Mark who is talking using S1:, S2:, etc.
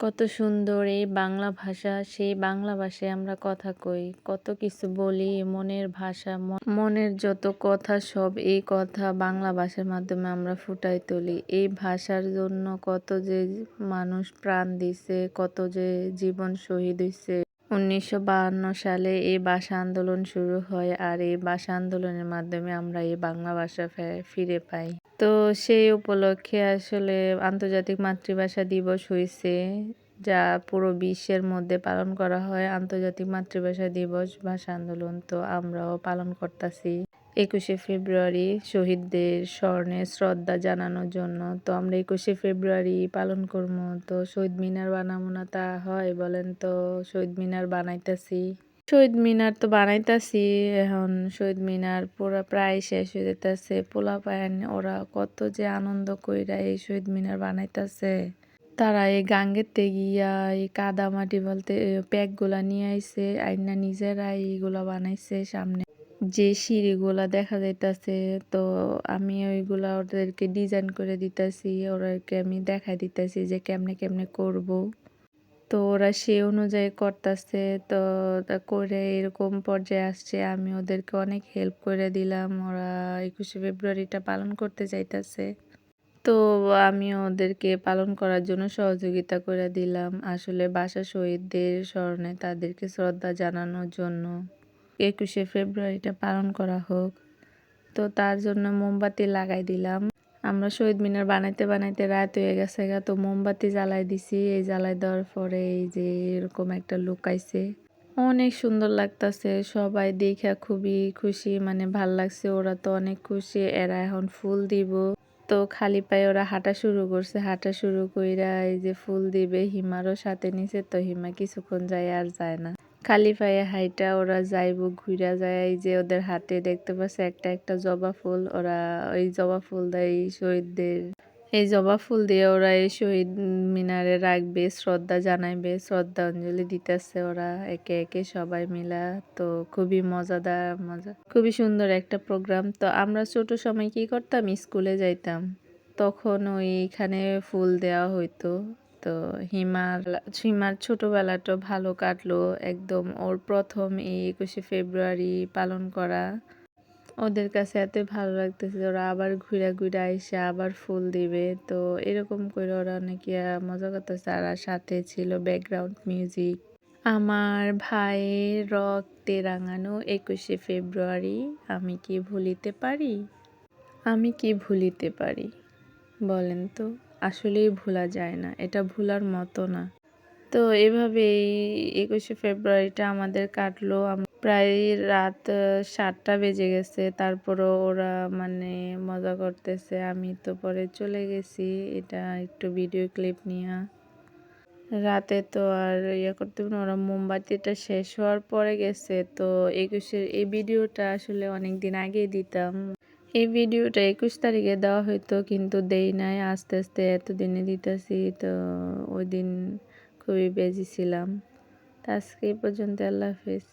S1: কত সুন্দর এই বাংলা ভাষা, সেই বাংলা ভাষায় আমরা কথা কই। কত কিছু বলি, মনের ভাষা মনের যত কথা, সব এই কথা বাংলা ভাষার মাধ্যমে আমরা ফুটাই তুলি। এই ভাষার জন্য কত যে মানুষ প্রাণ দিছে, কত যে জীবন শহীদ হয়েছে উনিশশো সালে এই ভাষা আন্দোলন শুরু হয় আর এই ভাষা আন্দোলনের মাধ্যমে আমরা এই বাংলা ভাষা ফিরে পাই। তো সেই উপলক্ষে আসলে আন্তর্জাতিক মাতৃভাষা দিবস হয়েছে যা পুরো বিশ্বের মধ্যে পালন করা হয়। আন্তর্জাতিক মাতৃভাষা দিবস ভাষা আন্দোলন তো আমরাও পালন করতেছি। একুশে ফেব্রুয়ারি শহীদদের স্মরণে শ্রদ্ধা জানানোর জন্য। তো আমরা একুশে ফেব্রুয়ারি পালন করব। তো শহীদ মিনার বানাবো না তা হয় বলেন তো? শহীদ মিনার বানাইতেছি। শহীদ মিনার তো বানাইতাছি, এখন শহীদ মিনার পুরা প্রায় শেষ হয়ে যেতেছে পোলা পায়ন ওরা কত যে আনন্দ কইরা এই শহীদ মিনার বানাইতাছে। তারা এই গাঙ্গেতে গিয়া এই কাদা মাটি বলতে প্যাকগুলা নিয়ে আইছে, আইনা নিজেরা এইগুলা বানাইছে সামনে। যে সিঁড়িগুলা দেখা যাইতাছে, তো আমি ওইগুলা ওদেরকে ডিজাইন করে দিতেছি, ওদেরকে আমি দেখাই দিতেছি যে কেমনে কেমনে করব। তো ওরা সে অনুযায়ী করতেছে, তো করে এরকম পর্যায়ে আসছে, আমি ওদেরকে অনেক হেল্প করে দিলাম, ওরা একুশে ফেব্রুয়ারিটা পালন করতে চাইতেছে তো আমি ওদেরকে পালন করার জন্য সহযোগিতা করে দিলাম, আসলে বাসা শহীদদের স্মরণে তাদেরকে শ্রদ্ধা জানানোর জন্য। একুশে ফেব্রুয়ারিটা পালন করা হোক। তো তার জন্য মোমবাতি লাগাই দিলাম। আমরা শহীদ মিনার বানাইতে বানাইতে রাত হয়ে গেছে গা, তো মোমবাতি জ্বালাই দিছি। এই জ্বালাই দেওয়ার পরে এই যে এরকম একটা লুক আইছে। অনেক সুন্দর লাগতাছে, সবাই দেখা খুবই খুশি মানে ভালো লাগছে। ওরা তো অনেক খুশি, এরা এখন ফুল দিব। তো খালি পায়ে ওরা হাঁটা শুরু করছে। হাঁটা শুরু কইরা এই যে ফুল দিবে, হিমারও সাথে নিছে, তো হিমা কিছুক্ষণ যায় আর যায় না। খালি পায়ে হাইটা, ওরা যাইব ঘুরা যায়। এই যে ওদের হাতে দেখতে পাচ্ছে, একটা একটা জবা ফুল, ওরা ওই জবা ফুল দেয় শহীদদের। এই জবা ফুল দিয়ে ওরা এই শহীদ মিনারে রাখবে, শ্রদ্ধা জানাইবে শ্রদ্ধাঞ্জলি দিতেছে ওরা, একে একে সবাই মিলা। তো খুবই মজাদার, মজা খুবই সুন্দর একটা প্রোগ্রাম। তো আমরা ছোট সময় কি করতাম? স্কুলে যাইতাম। তখন ওইখানে ফুল দেওয়া হইতো। তো হিমার হিমার ছোটবেলাটা ভালো কাটলো একদম ওর প্রথম এই একুশে ফেব্রুয়ারি পালন করা। ওদের কাছে এত ভালো লাগতেছে, ওরা আবার ঘুরে ঘুরে এসে আবার ফুল দিবে। তো এরকম করে ওরা অনেকে মজা করতেছে। আর সাথে ছিল ব্যাকগ্রাউন্ড মিউজিক আমার ভাইয়ের রক্তে রাঙানো একুশে ফেব্রুয়ারি, আমি কি ভুলিতে পারি? আমি কি ভুলিতে পারি? বলেন তো। আসলেই ভোলা যায় না, এটা ভোলার মতো না। তো এভাবেই একুশে ফেব্রুয়ারিটা আমাদের কাটলো প্রায় রাত সাতটা বেজে গেছে, তারপরও ওরা মানে মজা করতেছে, আমি তো পরে চলে গেছি, এটা একটু ভিডিও ক্লিপ নিয়ে। রাতে তো আর ইয়ে করতে পারব ওরা মোমবাতিটা শেষ হওয়ার পরে গেছে, তো একুশের এই ভিডিওটা আসলে অনেক দিন আগেই দিতাম। এই ভিডিওটা একুশ তারিখে দেওয়া হইতো, কিন্তু দেই নাই। আস্তে আস্তে এতদিনে দিতেছি, তো ওই দিন খুবই বেজি ছিলাম। তো আজকে এই পর্যন্ত, আল্লাহ হাফিজ।